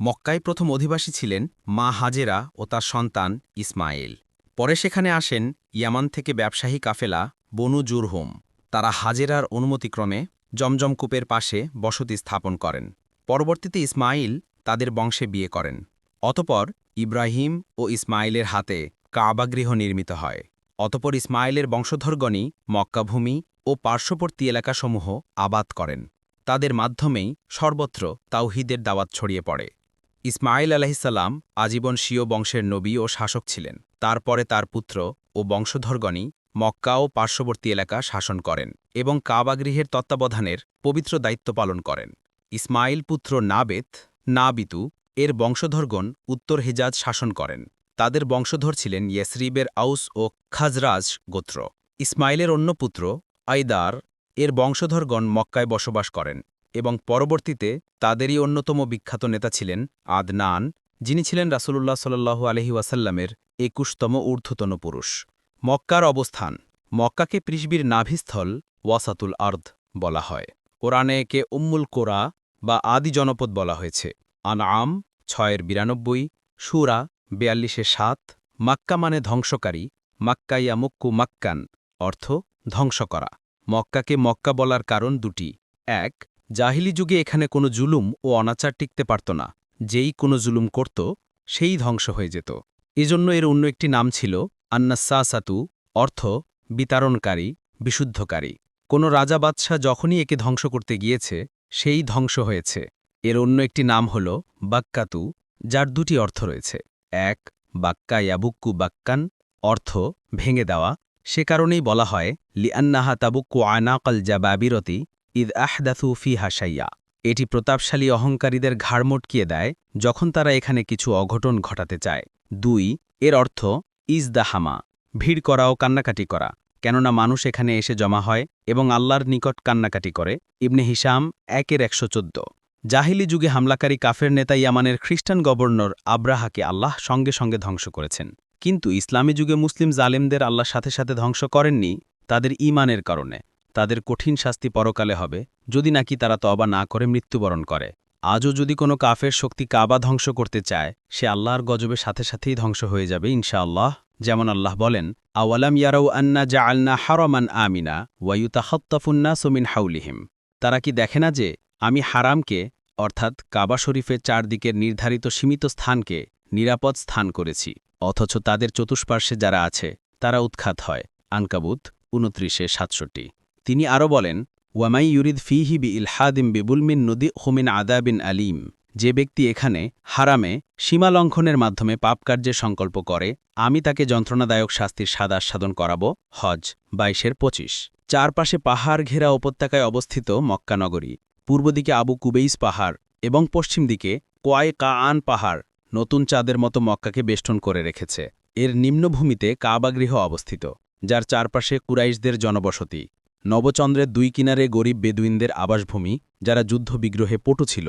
মক্কায় প্রথম অধিবাসী ছিলেন মা হাজেরা ও তার সন্তান ইসমাইল পরে সেখানে আসেন ইয়ামান থেকে ব্যবসায়ী কাফেলা বনু জুরহুম। তারা হাজেরার অনুমতিক্রমে জমজম কূপের পাশে বসতি স্থাপন করেন। পরবর্তীতে ইসমাইল তাদের বংশে বিয়ে করেন। অতপর ইব্রাহিম ও ইসমাইলের হাতে কাবাগৃহ নির্মিত হয়। অতপর ইসমাইলের বংশধরগণই মক্কাভূমি ও পার্শ্ববর্তী এলাকাসমূহ আবাদ করেন। তাদের মাধ্যমেই সর্বত্র তাওহিদের দাওয়াত ছড়িয়ে পড়ে। ইসমাইল আলাহিসাল্লাম আজীবন স্বীয় বংশের নবী ও শাসক ছিলেন। তারপরে তার পুত্র ও বংশধরগণই মক্কা ও পার্শ্ববর্তী এলাকা শাসন করেন এবং কাবাগৃহের তত্ত্বাবধানের পবিত্র দায়িত্ব পালন করেন। ইসমাইল পুত্র নাবেত নাবিতু, এর বংশধরগণ উত্তর হেজাজ শাসন করেন। তাদের বংশধর ছিলেন ইয়েসরিবের আউস ও খাজরাজ গোত্র। ইসমাইলের অন্য পুত্র আইদার, এর বংশধরগণ মক্কায় বসবাস করেন। এবং পরবর্তীতে তাদেরই অন্যতম বিখ্যাত নেতা ছিলেন আদনান, যিনি ছিলেন রাসূলুল্লাহ সাল্লু আলহি ওয়াসাল্লামের একুশতম ঊর্ধ্বতন পুরুষ। মক্কার অবস্থান, মক্কাকে পৃথিবীর নাভিস্থল ওয়াসাতুল আর্দ বলা হয়। কোরআনে একে উম্মুল কোরা বা আদি জনপদ বলা হয়েছে। আনআম ছয়ের বিরানব্বই, সুরা বেয়াল্লিশে সাত, মাক্কা মানে ধ্বংসকারী মাক্কাইয়া মুক্কু মাক্কান অর্থ ধ্বংস করা। মক্কাকে মক্কা বলার কারণ দুটি। এক জাহিলি যুগে এখানে কোনো জুলুম ও অনাচার টিকতে পারত না। যেই কোনো জুলুম করত, সেই ধ্বংস হয়ে যেত। এজন্য এর অন্য একটি নাম ছিল আন্নাসাসাতু, অর্থ বিতারণকারী বিশুদ্ধকারী। কোনো রাজা বাদশাহ যখনই একে ধ্বংস করতে গিয়েছে, সেই ধ্বংস হয়েছে। এর অন্য একটি নাম হল বাক্কাতু, যার দুটি অর্থ রয়েছে। এক, বাক্কা ইয়াবুক্কু বাক্কান, অর্থ ভেঙে দেওয়া। সে কারণেই বলা হয়, লিআন্নাহা তাবুক্কু আনাকাল জাবাবিরতি ঈদ আহদাথু ফি হাসাইয়া এটি প্রতাপশালী অহংকারীদের ঘাড় মটকিয়ে দেয় যখন তারা এখানে কিছু অঘটন ঘটাতে চায়। দুই, এর অর্থ ইজ ইজদাহামা, ভিড় করা ও কান্নাকাটি করা, কেননা মানুষ এখানে এসে জমা হয় এবং আল্লাহর নিকট কান্নাকাটি করে। ইবনে হিসাম একের একশো চোদ্দ। জাহিলি যুগে হামলাকারী কাফের নেতা ইয়ামানের খ্রিস্টান গভর্নর আব্রাহাকে আল্লাহ সঙ্গে সঙ্গে ধ্বংস করেছেন। কিন্তু ইসলামী যুগে মুসলিম জালেমদের আল্লাহ সাথে সাথে ধ্বংস করেননি, তাদের ইমানের কারণে। তাদের কঠিন শাস্তি পরকালে হবে, যদি নাকি তারা তবা না করে মৃত্যুবরণ করে। আজও যদি কোনো কাফের শক্তি কাবা ধ্বংস করতে চায়, সে আল্লাহর গজবের সাথে সাথেই ধ্বংস হয়ে যাবে ইনশাআল্লাহ। যেমন আল্লাহ বলেন, আওয়ালাম ইয়ারাউ আন্না জা আলনা হারমান আমিনা ওয়ায়ুতা হত্তাফুন্না সোমিন হাউলিহিম তারা কি দেখে না যে, আমি হারামকে, অর্থাৎ কাবা শরীফের চারদিকের নির্ধারিত সীমিত স্থানকে নিরাপদ স্থান করেছি, অথচ তাদের চতুষ্পার্শ্বে যারা আছে, তারা উৎখাত হয়। আনকাবুত, উনত্রিশে সাতষট্টি। তিনি আরও বলেন, ওয়ামাই ইউরিদ ফিহি বি ইলহাদিম বিবুলমিন নদী হুমিন আদাবিন আলিম। যে ব্যক্তি এখানে হারামে সীমালঙ্ঘনের মাধ্যমে পাপকার্যের সংকল্প করে, আমি তাকে যন্ত্রণাদায়ক শাস্তির সাদা সাধন করাব, হজ, বাইশের পঁচিশ। চারপাশে পাহাড় ঘেরা উপত্যকায় অবস্থিত মক্কানগরী পূর্ব দিকে আবু কুবেইস পাহাড় এবং পশ্চিম দিকে কোয়াই কাআন পাহাড় নতুন চাঁদের মতো মক্কাকে বেষ্টন করে রেখেছে। এর নিম্নভূমিতে কাবাগৃহ অবস্থিত, যার চারপাশে কুরাইশদের জনবসতি। নবচন্দ্রের দুই কিনারে গরিব বেদুইনদের আবাসভূমি, যারা যুদ্ধবিগ্রহে পটু ছিল।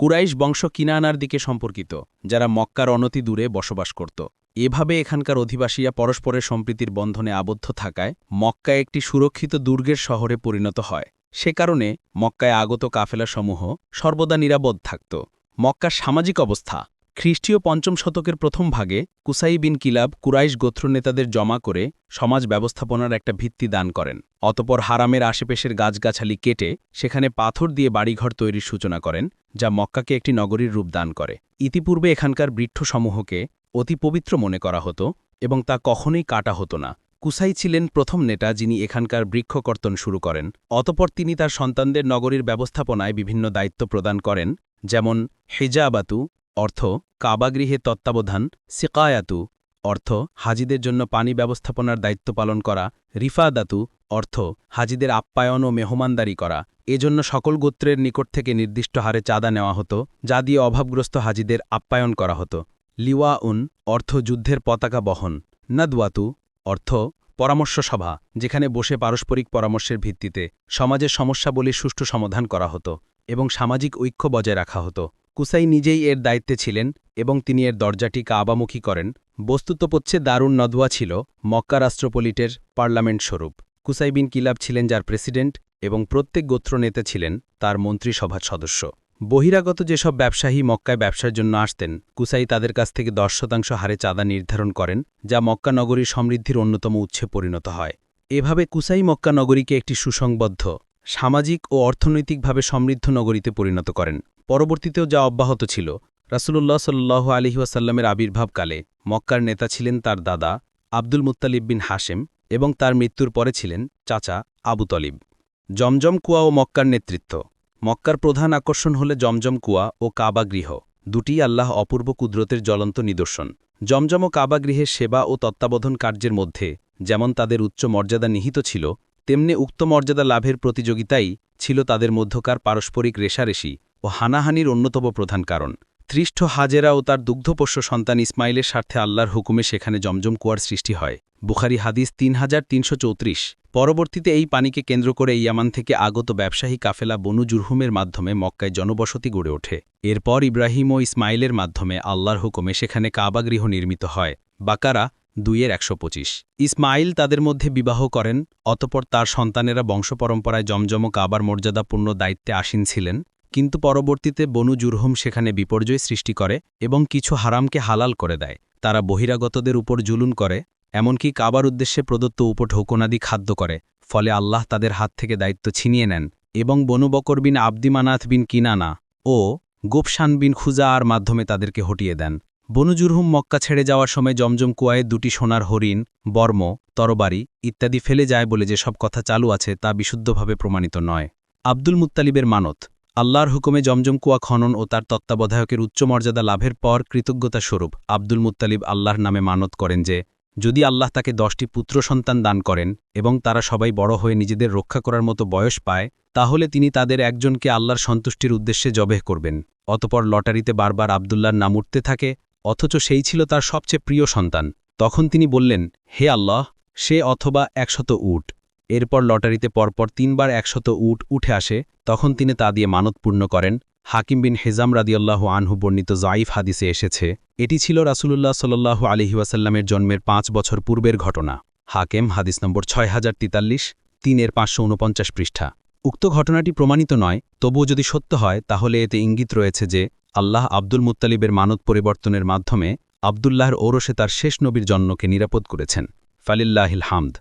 কুরাইশ বংশ কিনানার দিকে সম্পর্কিত, যারা মক্কার অনতি দূরে বসবাস করত। এভাবে এখানকার অধিবাসীরা পরস্পরের সম্প্রীতির বন্ধনে আবদ্ধ থাকায় মক্কা একটি সুরক্ষিত দুর্গের শহরে পরিণত হয়। সে কারণে মক্কায় আগত কাফেলাসমূহ সর্বদা নিরাপদ থাকত। মক্কার সামাজিক অবস্থা খ্রিস্টীয় পঞ্চম শতকের প্রথম ভাগে কুসাই বিন কিলাব কুরাইশ গোত্র নেতাদের জমা করে সমাজ ব্যবস্থাপনার একটা ভিত্তি দান করেন। অতপর হারামের আশেপাশের গাছগাছালি কেটে সেখানে পাথর দিয়ে বাড়িঘর তৈরির সূচনা করেন, যা মক্কাকে একটি নগরীর রূপ দান করে। ইতিপূর্বে এখানকার বৃক্ষসমূহকে অতি পবিত্র মনে করা হতো এবং তা কখনোই কাটা হতো না। কুসাই ছিলেন প্রথম নেতা যিনি এখানকার বৃক্ষকর্তন শুরু করেন। অতপর তিনি তার সন্তানদের নগরীর ব্যবস্থাপনায় বিভিন্ন দায়িত্ব প্রদান করেন, যেমন হেজাবাতু অর্থ, কাবাগৃহে তত্ত্বাবধান, সিকায়াতু, অর্থ, হাজিদের জন্য পানি ব্যবস্থাপনার দায়িত্ব পালন করা, রিফাদাতু, অর্থ, হাজিদের আপ্যায়ন ও মেহমানদারি করা। এজন্য সকল গোত্রের নিকট থেকে নির্দিষ্ট হারে চাঁদা নেওয়া হতো, যা দিয়ে অভাবগ্রস্ত হাজিদের আপ্যায়ন করা হতো। লিওয়া উন অর্থ যুদ্ধের পতাকা বহন। নাদওয়াতু, অর্থ, পরামর্শ সভা, যেখানে বসে পারস্পরিক পরামর্শের ভিত্তিতে সমাজের সমস্যাবলীর সুষ্ঠু সমাধান করা হতো এবং সামাজিক ঐক্য বজায় রাখা হতো। কুসাই নিজেই এর দায়িত্বে ছিলেন এবং তিনি এর দরজাটি কাবামুখী করেন। বস্তুতপক্ষে দারুণ নদওয়া ছিল মক্কা রাষ্ট্রপলিটের পার্লামেন্ট স্বরূপ। কুসাই বিন কিলাব ছিলেন যার প্রেসিডেন্ট এবং প্রত্যেক গোত্র নেতা ছিলেন তার মন্ত্রিসভার সদস্য। বহিরাগত যেসব ব্যবসায়ী মক্কায় ব্যবসার জন্য আসতেন, কুসাই তাদের কাছ থেকে দশ শতাংশ হারে চাঁদা নির্ধারণ করেন, যা মক্কা নগরীর সমৃদ্ধির অন্যতম উৎসে পরিণত হয়। এভাবে কুসাই মক্কা নগরীকে একটি সুসংবদ্ধ, সামাজিক ও অর্থনৈতিকভাবে সমৃদ্ধ নগরীতে পরিণত করেন। পরবর্তীতেও যা অব্যাহত ছিল, রাসূলুল্লাহ সাল্লাহ আলিহাসাল্লামের আবির্ভাবকালে মক্কার নেতা ছিলেন তার দাদা আব্দুল মুত্তালিব বিন হাশেম এবং তার মৃত্যুর পরে ছিলেন চাচা আবু তলিব। জমজম কুয়া ও মক্কার নেতৃত্ব। মক্কার প্রধান আকর্ষণ হলে জমজম কুয়া ও কাবা গৃহ, দুটি আল্লাহ অপূর্ব কুদরতের জ্বলন্ত নিদর্শন। জমজম ও কাবা গৃহের সেবা ও তত্ত্বাবধান কার্যের মধ্যে যেমন তাদের উচ্চ মর্যাদা নিহিত ছিল, তেমনি উক্ত মর্যাদা লাভের প্রতিযোগিতাই ছিল তাদের মধ্যকার পারস্পরিক রেশারেশি ও হানাহানির অন্যতম প্রধান কারণ। ত্রিষ্ঠ হাজেরা ও তার দুগ্ধপোষ্য সন্তান ইসমাইলের স্বার্থে আল্লাহর হুকুমে সেখানে জমজম কুয়ার সৃষ্টি হয়। বুখারি হাদিস তিন হাজার তিনশো চৌত্রিশ। পরবর্তীতে এই পানিকে কেন্দ্র করে ইয়ামান থেকে আগত ব্যবসায়ী কাফেলা বনু জুরহুমের মাধ্যমে মক্কায় জনবসতি গড়ে ওঠে। এরপর ইব্রাহিম ও ইসমাইলের মাধ্যমে আল্লাহর হুকুমে সেখানে কাবাগৃহ নির্মিত হয়। বাকারা দুইয়ের একশো পঁচিশ। ইসমাইল তাদের মধ্যে বিবাহ করেন, অতপর তার সন্তানেরা বংশপরম্পরায় জমজম কাবার মর্যাদাপূর্ণ দায়িত্বে আসীন ছিলেন। কিন্তু পরবর্তীতে বনু জুরহুম সেখানে বিপর্যয় সৃষ্টি করে এবং কিছু হারামকে হালাল করে দেয়। তারা বহিরাগতদের উপর জুলুন করে, এমনকি কাবার উদ্দেশ্যে প্রদত্ত উপঢৌকনাদি খাদ্য করে, ফলে আল্লাহ তাদের হাত থেকে দায়িত্ব ছিনিয়ে নেন এবং বনুবকর বিন আব্দিমানাথ বিন কিনানা ও গোপসান বিন খুজাআর মাধ্যমে তাদেরকে হটিয়ে দেন। বনুজুরহুম মক্কা ছেড়ে যাওয়ার সময় জমজম কুয়ায়ে দুটি সোনার হরিণ, বর্ম, তরবারি ইত্যাদি ফেলে যায় বলে যেসব কথা চালু আছে তা বিশুদ্ধভাবে প্রমাণিত নয়। আব্দুল মুত্তালিবের মানত আল্লাহর হুকুমে জমজম কুয়া খনন ও তার তত্ত্বাবধায়কের উচ্চ মর্যাদা লাভের পর কৃতজ্ঞতা স্বরূপ আব্দুল মুত্তালিব আল্লাহর নামে মানত করেন যে, যদি আল্লাহ তাকে দশটি পুত্র সন্তান দান করেন এবং তারা সবাই বড় হয়ে নিজেদের রক্ষা করার মতো বয়স পায়, তাহলে তিনি তাদের একজনকে আল্লাহর সন্তুষ্টির উদ্দেশ্যে জবেহ করবেন। অতপর লটারিতে বারবার আবদুল্লার নাম উঠতে থাকে, অথচ সেই ছিল তার সবচেয়ে প্রিয় সন্তান। তখন তিনি বললেন, হে আল্লাহ, সে অথবা একশত উট। এরপর লটারিতে পরপর তিনবার একশত উট উঠে আসে, তখন তিনি তা দিয়ে মানত পূর্ণ করেন। হাকিম বিন হেজাম রাদিয়াল্লাহু আনহু বর্ণিত জাইফ হাদিসে এসেছে, এটি ছিল রাসুলুল্লাহ সাল্লাহ আলহিউসাল্লামের জন্মের পাঁচ বছর পূর্বের ঘটনা। হাকেম, হাদিস নম্বর ছয় হাজার তিতাল্লিশ, তিনের পাঁচশো উনপঞ্চাশ পৃষ্ঠা। উক্ত ঘটনাটি প্রমাণিত নয়, তবুও যদি সত্য হয়, তাহলে এতে ইঙ্গিত রয়েছে যে, আল্লাহ আব্দুল মুত্তালিবের মানত পরিবর্তনের মাধ্যমে আবদুল্লাহর ওরসে তার শেষ নবীর জন্মকে নিরাপদ করেছেন। ফালিল্লাহিল হামদ।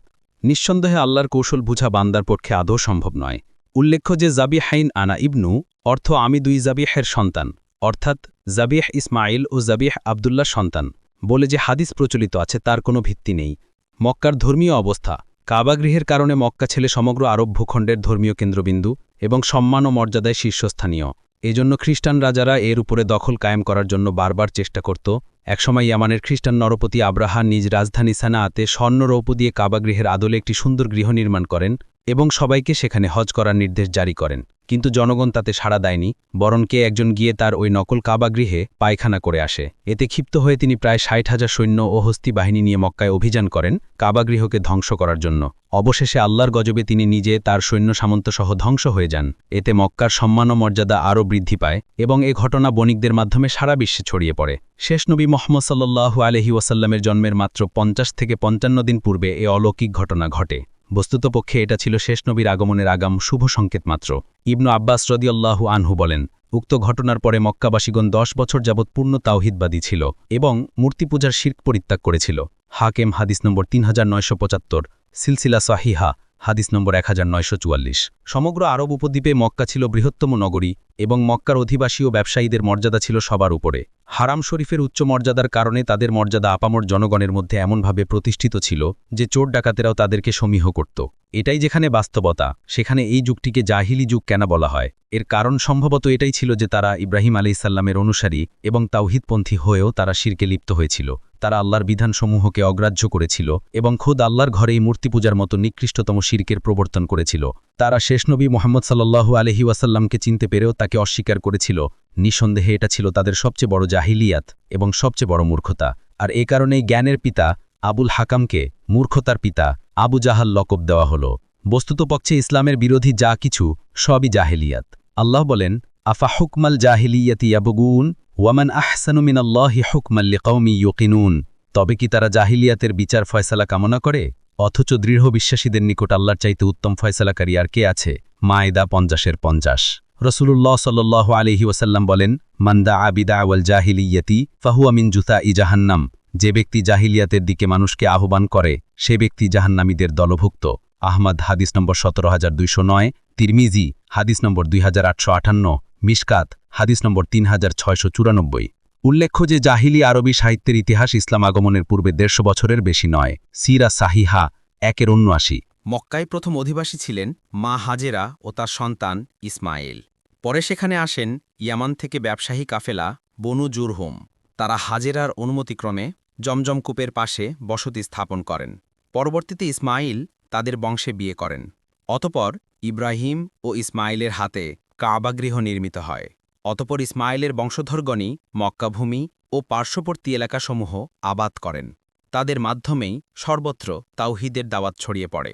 নিঃসন্দেহে আল্লাহর কৌশল বুঝা বান্দার পক্ষে আদৌ সম্ভব নয়। উল্লেখ্য যে জাবি হাইন আনা ইবনু, অর্থ আমি দুই জাবিহের সন্তান, অর্থাৎ জাবিহ ইসমাইল ও জাবিহ আবদুল্লার সন্তান, বলে যে হাদিস প্রচলিত আছে তার কোনো ভিত্তি নেই। মক্কার ধর্মীয় অবস্থা কাবাগৃহের কারণে মক্কা ছেলে সমগ্র আরব ভূখণ্ডের ধর্মীয় কেন্দ্রবিন্দু এবং সম্মান ও মর্যাদায় শীর্ষস্থানীয়। এজন্য খ্রিস্টান রাজারা এর উপরে দখল কায়েম করার জন্য বারবার চেষ্টা করত একসময় ইয়ামানের খ্রিস্টান নরপতি আব্রাহা নিজ রাজধানী সানাআতে স্বর্ণরৌপ দিয়ে কাবাগৃহের আদলে একটি সুন্দর গৃহ নির্মাণ করেন। এবং সবাইকে সেখানে হজ করার নির্দেশ জারি করেন। কিন্তু জনগণ তাতে সাড়া দেয়নি, বরং কে একজন গিয়ে তার ওই নকল কাবাগৃহে পায়খানা করে আসে। এতে ক্ষিপ্ত হয়ে তিনি প্রায় ষাট হাজার সৈন্য ও হস্তি বাহিনী নিয়ে মক্কায় অভিযান করেন কাবাগৃহকে ধ্বংস করার জন্য। অবশেষে আল্লাহর গজবে তিনি নিজে তার সৈন্য সামন্তসহ ধ্বংস হয়ে যান। এতে মক্কার সম্মান ও মর্যাদা আরও বৃদ্ধি পায় এবং এ ঘটনা বণিকদের মাধ্যমে সারা বিশ্বে ছড়িয়ে পড়ে। শেষ নবী মোহাম্মদ সাল্লু আলহি ওয়াসাল্লামের জন্মের মাত্র পঞ্চাশ থেকে পঞ্চান্ন দিন পূর্বে এ অলৌকিক ঘটনা ঘটে। বস্তুতপক্ষে এটা ছিল শেষ নবীর আগমনের আগাম শুভ সংকেত মাত্র। ইবনু আব্বাস রদিয়াল্লাহু আনহু বলেন, উক্ত ঘটনার পরে মক্কাবাসীগণ দশ বছর যাবৎ পূর্ণ তাওহিদবাদী ছিল এবং মূর্তি পূজার শির্ক পরিত্যাগ করেছিল। হাকেম হাদিস নম্বর তিন হাজার নয়শো পঁচাত্তর, সিলসিলা সাহিহা হাদিস নম্বর এক হাজার নয়শো চুয়াল্লিশ। সমগ্র আরব উপদ্বীপে মক্কা ছিল বৃহত্তম নগরী এবং মক্কার অধিবাসী ও ব্যবসায়ীদের মর্যাদা ছিল সবার উপরে। হারাম শরীফের উচ্চ মর্যাদার কারণে তাদের মর্যাদা আপামর জনগণের মধ্যে এমনভাবে প্রতিষ্ঠিত ছিল যে চোর ডাকাতেরাও তাদেরকে সমীহ করত। এটাই যেখানে বাস্তবতা, সেখানে এই যুগটিকে জাহিলি যুগ কেন বলা হয়? এর কারণ সম্ভবত এটাই ছিল যে তারা ইব্রাহিম আলাইসাল্লামের অনুসারী এবং তাওহিদপন্থী হয়েও তারা শিরকে লিপ্ত হয়েছিল। তারা আল্লাহর বিধানসমূহকে অগ্রাহ্য করেছিল এবং খোদ আল্লাহর ঘরেই মূর্তি পূজার মতো নিকৃষ্টতম শিরকের প্রবর্তন করেছিল। তারা শেষনবী মোহাম্মদ সাল্লু আলহি ওয়াসাল্লামকে চিনতে পেরেও তাকে অস্বীকার করেছিল নিঃসন্দেহে এটা ছিল তাদের সবচেয়ে বড় জাহিলিয়াত এবং সবচেয়ে বড় মূর্খতা। আর এ কারণেই জ্ঞানের পিতা আবুল হাকামকে মূর্খতার পিতা আবু জাহাল লকব দেওয়া হল। বস্তুতপক্ষে ইসলামের বিরোধী যা কিছু, সবই জাহেলিয়াত। আল্লাহ বলেন, আফা হুকমাল জাহিলিয়াতি ইয়াবগুন ওয়ামান আহসানুমিনাল্লাহি হুকমাল্লি কৌমি ইয়কিনুন তবে কি তারা জাহিলিয়াতের বিচার ফয়সালা কামনা করে? অথচ দৃঢ় বিশ্বাসীদের নিকট আল্লাহর চাইতে উত্তম ফয়সালাকারী আর কে আছে? মায়েদা পঞ্চাশের পঞ্চাশ। রসুল্লাহ সাল্লাহ আলহি ওসাল্লাম বলেন মান্দা আবিদা ওয়াল জাহিলিয়তি, ফাহুয়া মিন জুতা ই জাহান্নাম। যে ব্যক্তি জাহিলিয়াতের দিকে মানুষকে আহ্বান করে, সে ব্যক্তি জাহান্নামীদের দলভুক্ত। আহমদ, হাদিস নম্বর সতেরো হাজার দুইশো নয়। তিরমিজি, হাদিস নম্বর দুই হাজার আটশো আটান্ন। মিশকাত, হাদিস নম্বর তিন হাজার ছয়শো চুরানব্বই। উল্লেখ্য যে জাহিলি আরবি সাহিত্যের ইতিহাস ইসলাম আগমনের পূর্বে দেড়শো বছরের বেশি নয়। সিরা সাহিহা, একের উনআশি। মক্কায় প্রথম অধিবাসী ছিলেন মা হাজেরা ও তার সন্তান ইসমাইল পরে সেখানে আসেন ইয়ামান থেকে ব্যবসায়ী কাফেলা বনু জুরহুম। তারা হাজেরার অনুমতিক্রমে জমজম কূপের পাশে বসতি স্থাপন করেন। পরবর্তীতে ইসমাইল তাদের বংশে বিয়ে করেন। অতপর ইব্রাহিম ও ইসমাইলের হাতে কাবাগৃহ নির্মিত হয়। অতপর ইসমাইলের বংশধরগণই মক্কাভূমি ও পার্শ্ববর্তী এলাকাসমূহ আবাদ করেন। তাদের মাধ্যমেই সর্বত্র তাওহিদের দাওয়াত ছড়িয়ে পড়ে।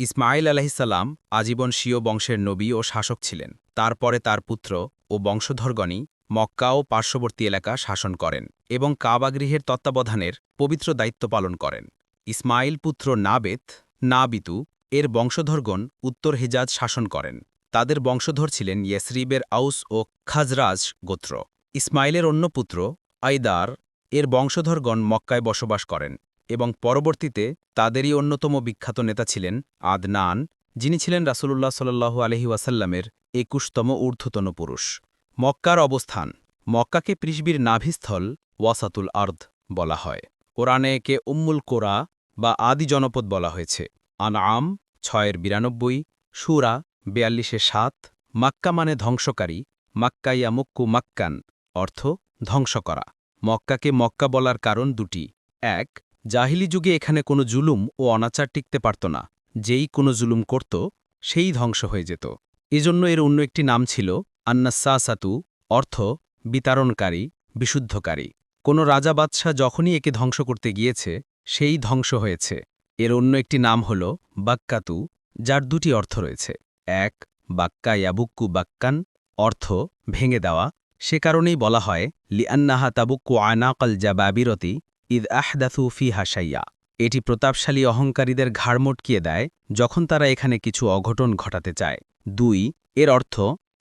ইসমাইল আলাহিসাল্লাম আজীবন স্বীয় বংশের নবী ও শাসক ছিলেন। তারপরে তার পুত্র ও বংশধরগণই মক্কা ও পার্শ্ববর্তী এলাকা শাসন করেন এবং কাবাগৃহের তত্ত্বাবধানের পবিত্র দায়িত্ব পালন করেন। ইসমাইল পুত্র নাবেত, নাবিতু, এর বংশধরগণ উত্তর হেজাজ শাসন করেন। তাদের বংশধর ছিলেন ইয়েসরিবের আউস ও খাজরাজ গোত্র। ইসমাইলের অন্য পুত্র আইদার, এর বংশধরগণ মক্কায় বসবাস করেন। এবং পরবর্তীতে তাদেরই অন্যতম বিখ্যাত নেতা ছিলেন আদনান, যিনি ছিলেন রাসূলুল্লাহ সাল্লু আলহি ওয়াসাল্লামের একুশতম ঊর্ধ্বতন পুরুষ। মক্কার অবস্থান, মক্কাকে পৃথিবীর নাভিস্থল ওয়াসাতুল আর্দ বলা হয়। কোরআনে একে উম্মুল কোরা বা আদি জনপদ বলা হয়েছে। আনআম ছয়ের বিরানব্বই, সুরা বেয়াল্লিশে সাত, মাক্কা মানে ধ্বংসকারী মাক্কাইয়া মুক্কু মাক্কান অর্থ ধ্বংস করা। মক্কাকে মক্কা বলার কারণ দুটি। এক জাহিলি যুগে এখানে কোনো জুলুম ও অনাচার টিকতে পারত না। যেই কোনো জুলুম করত, সেই ধ্বংস হয়ে যেত। এজন্য এর অন্য একটি নাম ছিল আন্নাসাসাতু, অর্থ বিতারণকারী বিশুদ্ধকারী। কোনো রাজা বাদশাহ যখনই একে ধ্বংস করতে গিয়েছে, সেই ধ্বংস হয়েছে। এর অন্য একটি নাম হল বাক্কাতু, যার দুটি অর্থ রয়েছে। এক বাক্কা ইয়াবুক্কু বাক্কান, অর্থ ভেঙে দেওয়া। সে কারণেই বলা হয়, লিআন্নাহা তাবুক্কু আনাকাল জাবাবিরতি ঈদ আহদাথু ফি হাসাইয়া এটি প্রতাপশালী অহংকারীদের ঘাড় মটকিয়ে দেয় যখন তারা এখানে কিছু অঘটন ঘটাতে চায়। দুই, এর অর্থ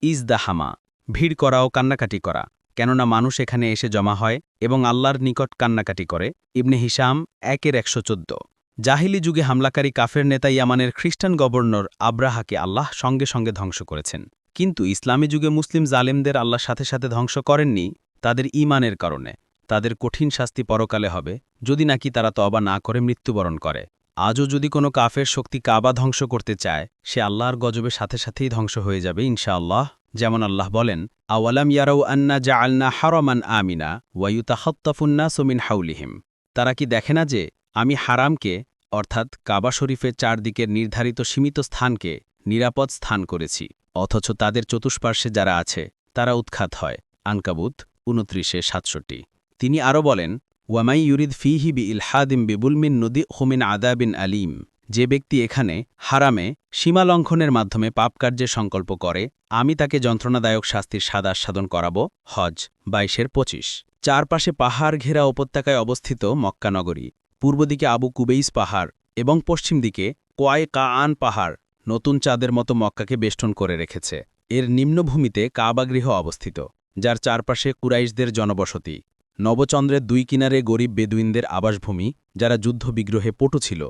ইজদাহামা ভিড় করা ও কান্নাকাটি করা, কেননা মানুষ এখানে এসে জমা হয় এবং আল্লাহর নিকট কান্নাকাটি করে। ইবনে হিসাম একের একশো চোদ্দ। জাহিলি যুগে হামলাকারী কাফের নেতা ইয়ামানের খ্রিস্টান গভর্নর আব্রাহাকে আল্লাহ সঙ্গে সঙ্গে ধ্বংস করেছেন। কিন্তু ইসলামী যুগে মুসলিম জালেমদের আল্লাহ সাথে সাথে ধ্বংস করেননি তাদের ইমানের কারণে। তাদের কঠিন শাস্তি পরকালে হবে, যদি নাকি তারা তবা না করে মৃত্যুবরণ করে। আজও যদি কোনো কাফের শক্তি কাবা ধ্বংস করতে চায়, সে আল্লাহর গজবের সাথে সাথেই ধ্বংস হয়ে যাবে ইনশাআল্লাহ। যেমন আল্লাহ বলেন, আওয়ালাম ইয়ারাউ আন্না জা আলনা হারমান আমিনা ওয়ায়ুতা হত্তাফুন্না সোমিন হাউলিহিম তারা কি দেখে না যে, আমি হারামকে, অর্থাৎ কাবা শরীফের চারদিকের নির্ধারিত সীমিত স্থানকে নিরাপদ স্থান করেছি, অথচ তাদের চতুষ্পার্শ্বে যারা আছে, তারা উৎখাত হয়। আনকাবুত, উনত্রিশে সাতষট্টি। তিনি আরও বলেন, ওয়ামাই ইউরিদ ফিহি বি ইলহাদিম বিবুলমিন নদী হুমিন আদাবিন আলিম। যে ব্যক্তি এখানে হারামে, সীমালঙ্ঘনের মাধ্যমে পাপকার্যের সংকল্প করে, আমি তাকে যন্ত্রণাদায়ক শাস্তির সাদা আস্বাদন করাব, হজ, বাইশের পঁচিশ। চারপাশে পাহাড় ঘেরা উপত্যকায় অবস্থিত মক্কানগরী পূর্ব দিকে আবু কুবেইস পাহাড় এবং পশ্চিম দিকে কোয়াই কাআন পাহাড় নতুন চাঁদের মতো মক্কাকে বেষ্টন করে রেখেছে। এর নিম্নভূমিতে কাবাগৃহ অবস্থিত, যার চারপাশে কুরাইশদের জনবসতি। নবচন্দ্রের দুই কিনারে গরিব বেদুইনদের আবাসভূমি, যারা যুদ্ধবিগ্রহে পটু ছিল।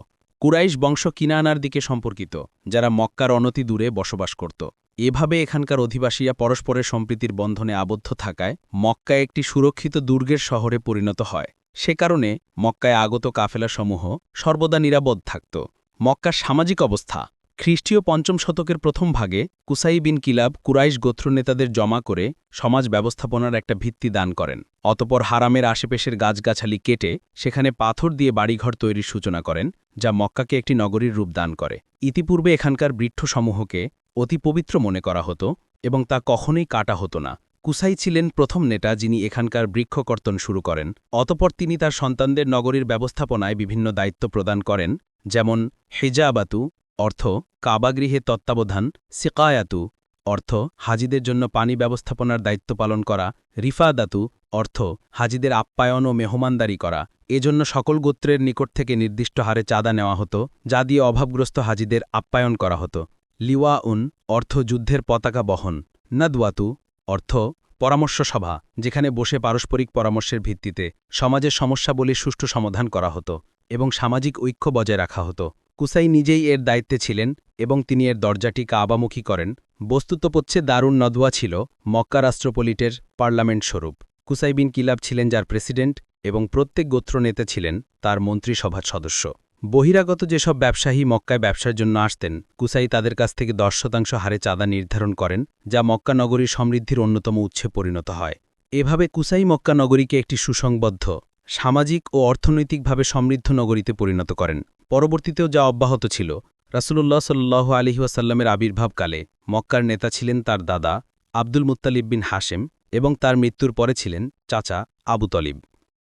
কুরাইশ বংশ কিনানার দিকে সম্পর্কিত, যারা মক্কার অনতি দূরে বসবাস করত। এভাবে এখানকার অধিবাসীরা পরস্পরের সম্প্রীতির বন্ধনে আবদ্ধ থাকায় মক্কায় একটি সুরক্ষিত দুর্গের শহরে পরিণত হয়। সে কারণে মক্কায় আগত কাফেলাসমূহ সর্বদা নিরাপদ থাকত। মক্কার সামাজিক অবস্থা খ্রিস্টীয় পঞ্চম শতকের প্রথম ভাগে কুসাই বিন কিলাব কুরাইশ গোত্রনেতাদের জমা করে সমাজ ব্যবস্থাপনার একটা ভিত্তি দান করেন। অতপর হারামের আশেপাশের গাছগাছালি কেটে সেখানে পাথর দিয়ে বাড়িঘর তৈরির সূচনা করেন, যা মক্কাকে একটি নগরীর রূপ দান করে। ইতিপূর্বে এখানকার বৃক্ষসমূহকে অতি পবিত্র মনে করা হতো এবং তা কখনোই কাটা হতো না। কুসাই ছিলেন প্রথম নেতা যিনি এখানকার বৃক্ষকর্তন শুরু করেন। অতপর তিনি তার সন্তানদের নগরীর ব্যবস্থাপনায় বিভিন্ন দায়িত্ব প্রদান করেন, যেমন হেজাবাতু অর্থ, কাবাগৃহে তত্ত্বাবধান, সিকায়াতু, অর্থ, হাজিদের জন্য পানি ব্যবস্থাপনার দায়িত্ব পালন করা, রিফাদাতু, অর্থ, হাজিদের আপ্যায়ন ও মেহমানদারি করা। এজন্য সকল গোত্রের নিকট থেকে নির্দিষ্ট হারে চাঁদা নেওয়া হতো, যা দিয়ে অভাবগ্রস্ত হাজিদের আপ্যায়ন করা হতো। লিওয়া উন অর্থ যুদ্ধের পতাকা বহন। নাদওয়াতু, অর্থ, পরামর্শ সভা, যেখানে বসে পারস্পরিক পরামর্শের ভিত্তিতে সমাজের সমস্যাবলীর সুষ্ঠু সমাধান করা হতো এবং সামাজিক ঐক্য বজায় রাখা হতো। কুসাই নিজেই এর দায়িত্বে ছিলেন এবং তিনি এর দরজাটি কাবামুখী করেন। বস্তুতপক্ষে দারুণ নদওয়া ছিল মক্কা রাষ্ট্রপলিটের পার্লামেন্ট স্বরূপ। কুসাই বিন কিলাব ছিলেন যার প্রেসিডেন্ট এবং প্রত্যেক গোত্র নেতা ছিলেন তার মন্ত্রিসভার সদস্য। বহিরাগত যেসব ব্যবসায়ী মক্কায় ব্যবসার জন্য আসতেন, কুসাই তাদের কাছ থেকে দশ শতাংশ হারে চাঁদা নির্ধারণ করেন, যা মক্কা নগরীর সমৃদ্ধির অন্যতম উৎসে পরিণত হয়। এভাবে কুসাই মক্কা নগরীকে একটি সুসংবদ্ধ সামাজিক ও অর্থনৈতিকভাবে সমৃদ্ধ নগরীতে পরিণত করেন। পরবর্তীতেও যা অব্যাহত ছিল। রাসূলুল্লাহ সাল্লু আলহিউসাল্লামের আবির্ভাবকালে মক্কার নেতা ছিলেন তার দাদা আব্দুল মুত্তালিব বিন হাশেম এবং তার মৃত্যুর পরে ছিলেন চাচা আবু তলিব।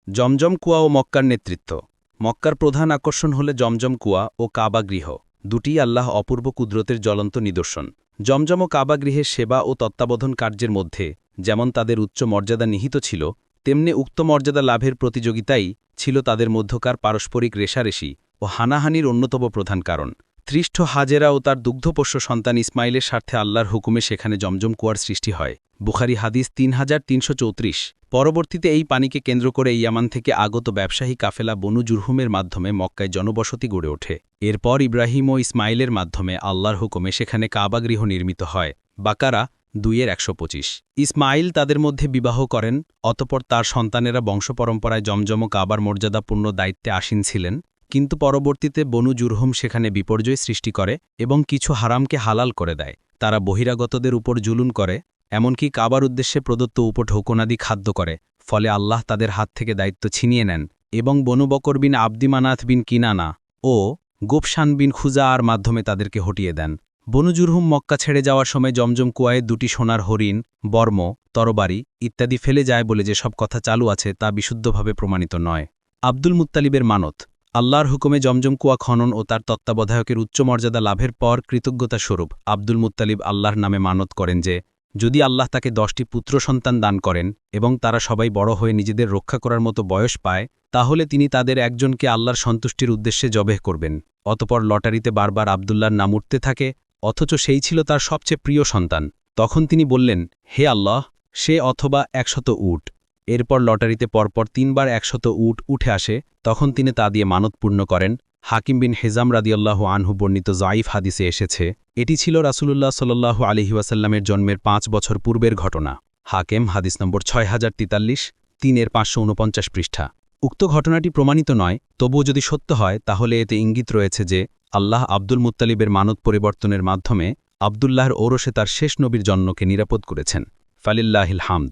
জমজম কুয়া ও মক্কার নেতৃত্ব। মক্কার প্রধান আকর্ষণ হলে জমজম কুয়া ও কাবা গৃহ দুটি আল্লাহ অপূর্ব কুদরতের জ্বলন্ত নিদর্শন। জমজম ও কাবা গৃহের সেবা ও তত্ত্বাবধান কার্যের মধ্যে যেমন তাদের উচ্চ মর্যাদা নিহিত ছিল তেমনি উক্ত মর্যাদা লাভের প্রতিযোগিতাই ছিল তাদের মধ্যকার পারস্পরিক রেশারেশি ও হানাহানির অন্যতম প্রধান কারণ। ত্রিষ্ঠ হাজেরা ও তার দুগ্ধপোষ্য সন্তান ইসমাইলের স্বার্থে আল্লাহর হুকুমে সেখানে জমজম কুয়ার সৃষ্টি হয়। বুখারি হাদিস তিন হাজার তিনশো চৌত্রিশ। পরবর্তীতে এই পানিকে কেন্দ্র করে ইয়ামান থেকে আগত ব্যবসায়ী কাফেলা বনু জুরহুমের মাধ্যমে মক্কায় জনবসতি গড়ে ওঠে। এরপর ইব্রাহিম ও ইসমাইলের মাধ্যমে আল্লাহর হুকুমে সেখানে কাবাগৃহ নির্মিত হয়। বাকারা দুইয়ের একশো পঁচিশ। ইসমাইল তাদের মধ্যে বিবাহ করেন, অতপর তার সন্তানেরা বংশপরম্পরায় জমজম কাবার মর্যাদাপূর্ণ দায়িত্বে আসীন ছিলেন, কিন্তু পরবর্তীতে বনু জুরহুম সেখানে বিপর্যয় সৃষ্টি করে এবং কিছু হারামকে হালাল করে দেয়। তারা বহিরাগতদের উপর জুলুন করে, এমনকি কাবার উদ্দেশ্যে প্রদত্ত উপঢৌকনাদি খাদ্য করে, ফলে আল্লাহ তাদের হাত থেকে দায়িত্ব ছিনিয়ে নেন এবং বনু বকর বিন আব্দিমানাথ বিন কিনানা ও গোপসান বিন খুজাআর মাধ্যমে তাদেরকে হটিয়ে দেন। বনুজুরহুম মক্কা ছেড়ে যাওয়ার সময় জমজম কুয়ায়ে দুটি সোনার হরিণ, বর্ম, তরবারি ইত্যাদি ফেলে যায় বলে যেসব কথা চালু আছে তা বিশুদ্ধভাবে প্রমাণিত নয়। আব্দুল মুত্তালিবের মানত, আল্লাহর হুকুমে জমজম কুয়া খনন ও তার তত্ত্বাবধায়কের উচ্চ মর্যাদা লাভের পর কৃতজ্ঞতা স্বরূপ আব্দুল মুত্তালিব আল্লাহর নামে মানত করেন যে, যদি আল্লাহ তাকে দশটি পুত্র সন্তান দান করেন এবং তারা সবাই বড় হয়ে নিজেদের রক্ষা করার মতো বয়স পায়, তাহলে তিনি তাদের একজনকে আল্লাহর সন্তুষ্টির উদ্দেশ্যে জবেহ করবেন। অতপর লটারিতে বারবার আবদুল্লার নাম উঠতে থাকে অথচ সেই ছিল তার সবচেয়ে প্রিয় সন্তান। তখন তিনি বললেন, হে আল্লাহ, সে অথবা একশত উট। এরপর লটারিতে পরপর তিনবার একশত উট উঠে আসে। তখন তিনি তা দিয়ে মানত পূর্ণ করেন। হাকিম বিন হেজাম রাদিয়াল্লাহ আনহু বর্ণিত জাইফ হাদিসে এসেছে, এটি ছিল রাসূলুল্লাহ সাল্লাল্লাহু আলহিউসাল্লামের জন্মের পাঁচ বছর পূর্বের ঘটনা। হাকেম, হাদিস নম্বর ছয় হাজার তিতাল্লিশ তিনের পাঁচশো উনপঞ্চাশ পৃষ্ঠা। উক্ত ঘটনাটি প্রমাণিত নয়, তবুও যদি সত্য হয়, তাহলে এতে ইঙ্গিত রয়েছে যে আল্লাহ আব্দুল মুত্তালিবের মানত পরিবর্তনের মাধ্যমে আবদুল্লাহর ওরসে তার শেষ নবীর জন্মকে নিরাপদ করেছেন। ফালিল্লাহিল হামদ।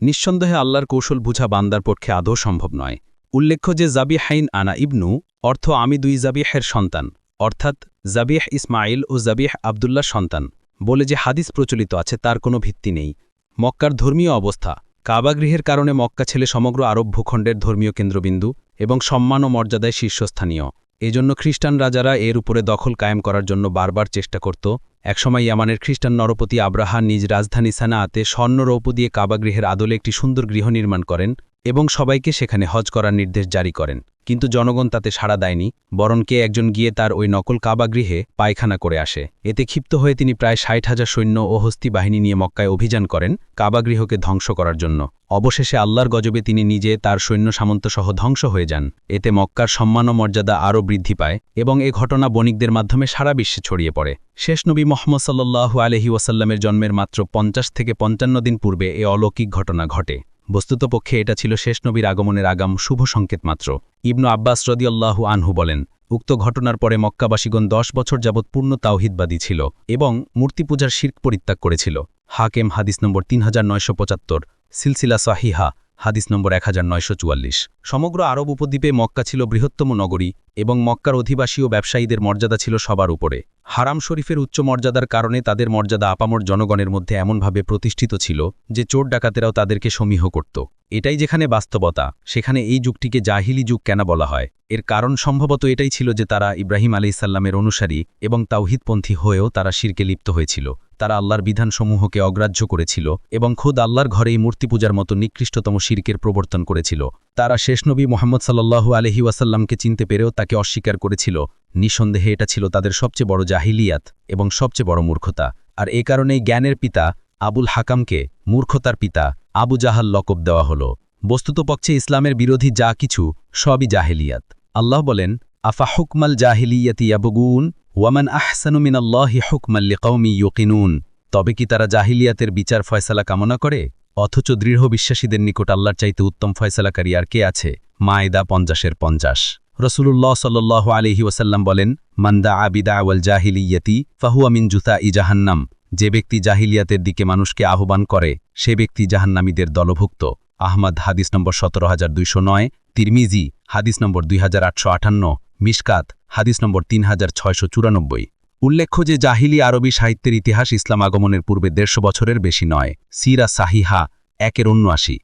নিঃসন্দেহে আল্লাহর কৌশল বুঝা বান্দার পক্ষে আদৌ সম্ভব নয়। উল্লেখ্য যে জাবিহাইন আনা ইবনু, অর্থ আমি দুই জাবিহের সন্তান, অর্থাৎ জাবিহ ইসমাইল ও জাবিহ আবদুল্লার সন্তান, বলে যে হাদিস প্রচলিত আছে তার কোনো ভিত্তি নেই। মক্কার ধর্মীয় অবস্থা কাবাগৃহের কারণে মক্কা ছেলে সমগ্র আরব ভূখণ্ডের ধর্মীয় কেন্দ্রবিন্দু এবং সম্মান ও মর্যাদায় শীর্ষস্থানীয়। এজন্য খ্রিস্টান রাজারা এর উপরে দখল কায়েম করার জন্য বারবার চেষ্টা করত। একসময় ইয়ামানের খ্রিস্টান নরপতি আব্রাহা নিজ রাজধানী সানাআতে স্বর্ণরৌপ দিয়ে কাবাগৃহের আদলে একটি সুন্দর গৃহ নির্মাণ করেন এবং সবাইকে সেখানে হজ করার নির্দেশ জারি করেন। কিন্তু জনগণ তাতে সাড়া দেয়নি, বরং কে একজন গিয়ে তার ওই নকল কাবাগৃহে পায়খানা করে আসে। এতে ক্ষিপ্ত হয়ে তিনি প্রায় ষাট হাজার সৈন্য ও হস্তি বাহিনী নিয়ে মক্কায় অভিযান করেন কাবাগৃহকে ধ্বংস করার জন্য। অবশেষে আল্লাহর গজবে তিনি নিজে তার সৈন্য সামন্তসহ ধ্বংস হয়ে যান। এতে মক্কার সম্মান ও মর্যাদা আরও বৃদ্ধি পায় এবং এ ঘটনা বণিকদের মাধ্যমে সারা বিশ্বে ছড়িয়ে পড়ে। শেষ নবী মোহাম্মদ সাল্লাহু আলহি ওয়াসাল্লামের জন্মের মাত্র পঞ্চাশ থেকে পঞ্চান্ন দিন পূর্বে এ অলৌকিক ঘটনা ঘটে। বস্তুতপক্ষে এটা ছিল শেষ নবীর আগমনের আগাম শুভ সংকেত মাত্র। ইবনু আব্বাস রদিয়াল্লাহু আনহু বলেন, উক্ত ঘটনার পরে মক্কাবাসীগণ দশ বছর যাবৎ পূর্ণ তাওহিদবাদী ছিল এবং মূর্তি পূজার শির্ক পরিত্যাগ করেছিল। হাকেম হাদিস নম্বর তিন হাজার নয়শো পঁচাত্তর, সিলসিলা সাহিহা হাদিস নম্বর এক হাজার নয়শো চুয়াল্লিশ। সমগ্র আরব উপদ্বীপে মক্কা ছিল বৃহত্তম নগরী এবং মক্কার অধিবাসী ও ব্যবসায়ীদের মর্যাদা ছিল সবার উপরে। হারাম শরীফের উচ্চ মর্যাদার কারণে তাদের মর্যাদা আপামর জনগণের মধ্যে এমনভাবে প্রতিষ্ঠিত ছিল যে চোর ডাকাতেরাও তাদেরকে সমীহ করত। এটাই যেখানে বাস্তবতা, সেখানে এই যুগটিকে জাহিলি যুগ কেন বলা হয়? এর কারণ সম্ভবত এটাই ছিল যে তারা ইব্রাহিম আলি ইসাল্লামের অনুসারী এবং তাওহিদপন্থী হয়েও তারা শিরকে লিপ্ত হয়েছিল। তারা আল্লাহর বিধানসমূহকে অগ্রাহ্য করেছিল এবং খোদ আল্লাহর ঘরেই মূর্তি পূজার মতো নিকৃষ্টতম শিরকের প্রবর্তন করেছিল। তারা শেষ নবী মোহাম্মদ সাল্লাহু আলহি ওয়াসাল্লামকে চিনতে পেরেও তাকে অস্বীকার করেছিল। নিঃসন্দেহে এটা ছিল তাদের সবচেয়ে বড় জাহিলিয়াত এবং সবচেয়ে বড় মূর্খতা। আর এ কারণেই জ্ঞানের পিতা আবুল হাকামকে মূর্খতার পিতা আবু জাহাল লকব দেওয়া হল। বস্তুতপক্ষে ইসলামের বিরোধী যা কিছু সবই জাহেলিয়াত। আল্লাহ বলেন আফা হুকমাল জাহিলিয়াতি ওয়ামান আহসানু মিনাল্লাহি হুকমাল্লি কৌমি ইউকিনুন। তবে কি তারা জাহিলিয়াতের বিচার ফয়সালা কামনা করে? অথচ দৃঢ় বিশ্বাসীদের নিকট আল্লাহর চাইতে উত্তম ফয়সালাকারী আর কে আছে? মায়দা পঞ্চাশের পঞ্চাশ। রসুল্লাহ সাল্লাহ আলহি ওসাল্লাম বলেন মান্দা আবিদা আওয়াল জাহিলিয়াতি, ফাহুয়া মিন জুতা ই জাহান্নাম। যে ব্যক্তি জাহিলিয়াতের দিকে মানুষকে আহ্বান করে, সে ব্যক্তি জাহান্নামীদের দলভুক্ত। আহমদ হাদিস নম্বর সতেরো হাজার দুইশো নয়, তিরমিজি হাদিস নম্বর দুই হাজার আটশো আটান্ন। মিশকাত, হাদিস নম্বর তিন হাজার ছয়শো চুরানব্বই। উল্লেখ্য যে জাহিলি আরবি সাহিত্যের ইতিহাস ইসলাম আগমনের পূর্বে দেড়শো বছরের বেশি নয়। সিরা সাহিহা একের উনআশি